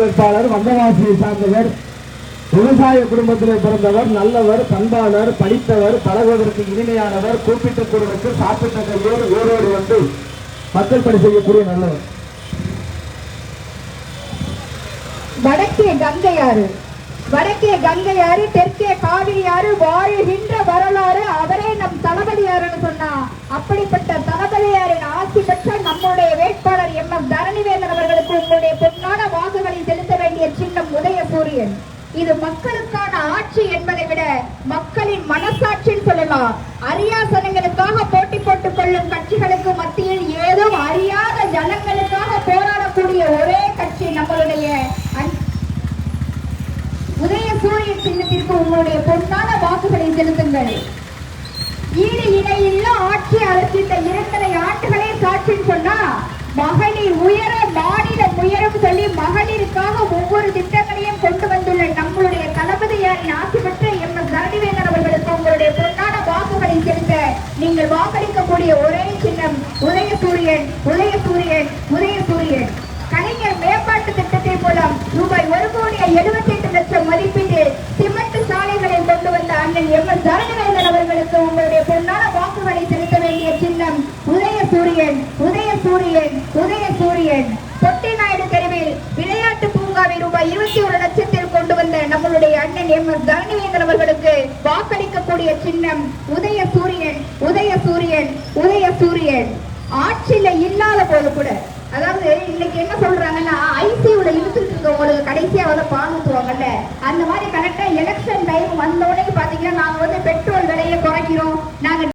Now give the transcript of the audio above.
வேட்பாளர் வந்தவாசியை சார்ந்தவர் விவசாய குடும்பத்திலே பிறந்தவர் நல்லவர் பண்பாளர் படித்தவர் பழகுவதற்கு இனிமையானவர் கூப்பிட்ட குழுவுக்கு சாப்பிட்ட கையோடு ஓரோடு வந்து மக்கள் பணி செய்யக்கூடிய நல்லவர். வடக்கே கங்கையாறு வடக்கே கங்கையாறு தெற்கே காவிரியாறு வாழ்கின்ற வரலாறு அவரே நம் தளபதியாருன்னு சொன்னா அப்படிப்பட்ட தளபதியாரின் ஆட்சி பெற்ற நம்முடைய வேட்பாளர் எம் எம் தரணிவேந்தன் அவர்களுக்கு உங்களுடைய பொன்னான வாக்குகளை செலுத்த வேண்டிய சின்னம் உதயசூரியன் இது மக்களுக்கான ஆட்சி என்பதை விட மக்களின் மனசாட்சின்னு சொல்லலாம். அரியாசனங்களுக்காக போட்டி போட்டுக் கொள்ளும் கட்சிகளுக்கு மத்தியில் ஏதோ அறியாத ஜனங்களுக்காக போராடக்கூடிய ஒரே கட்சி நம்மளுடைய உதய சூரியன் சின்னத்திற்கு உங்களுடைய பொன்னான வாக்குகளை செலுத்துங்கள். ஈடு இணையில்லா ஆட்சி அதற்கு இரண்டரை ஆண்டுகளே சாட்சின்னு சொன்னா மகளிர் உயர மாநிலம் சொல்லி மகளிருக்காக ஒவ்வொரு திட்டங்களையும் கொண்டு வந்துள்ள நம்மளுடைய தளபதியாரின் ஆட்சி பெற்ற எம். எஸ். தரணிவேந்தன் அவர்களுக்கு உங்களுடைய பொன்னான வாக்குகளை செலுத்த நீங்கள் வாக்களிக்கக்கூடிய ஒரே சின்னம் உதயசூரியன் உதயசூரியன் உதயசூரியன். கலைஞர் மேம்பாட்டு திட்டத்தின் மூலம் ரூபாய் ஒரு கோடியே எழுபத்தி எட்டு லட்சம் மதிப்பீடு சிமெண்ட் சாலைகளை கொண்டு வந்த அண்ணன் எம். எஸ். தரணிவேந்தன் அவர்களுக்கு உங்களுடைய பொன்னான வாக்குகளை செலுத்த வேண்டிய சின்னம் உதய சூரியன் உதய சூரியன் உதய சூரியன் விளையாட்டு ரூபாய் இருபத்தி ஒரு லட்சத்தில் கொண்டு வந்த நம்மளுடைய அண்ணன் எம் எஸ் தரணிவேந்தன் அவர்களுக்கு வாக்களிக்கக்கூடிய சின்னம் உதய சூரியன் உதய சூரியன் உதய சூரியன். ஆட்சியில இல்லாத போது கூட. அதாவது இன்னைக்கு என்ன சொல்றாங்கன்னா ஐசியூல இழுத்துட்டு இருக்கவங்களுக்கு கடைசியா வந்து பால் ஊத்துவாங்கல்ல. அந்த மாதிரி கரெக்டா எலெக்ஷன் டைம் வந்தோடனே பாத்தீங்கன்னா நாங்க